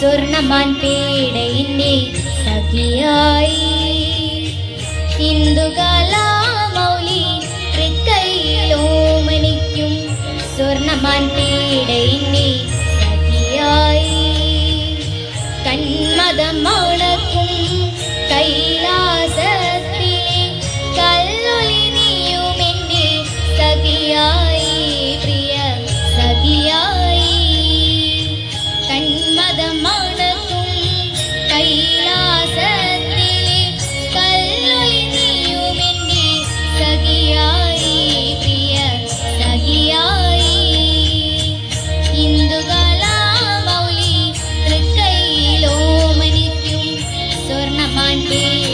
സ്വർണമാൻ പേടയിന്റെ സഖിയായി. ഇന്ദുകലാമൗലി തൃക്കൈയിലോമനിക്കും സ്വർണമാൻ പേടയിന്റെ Happy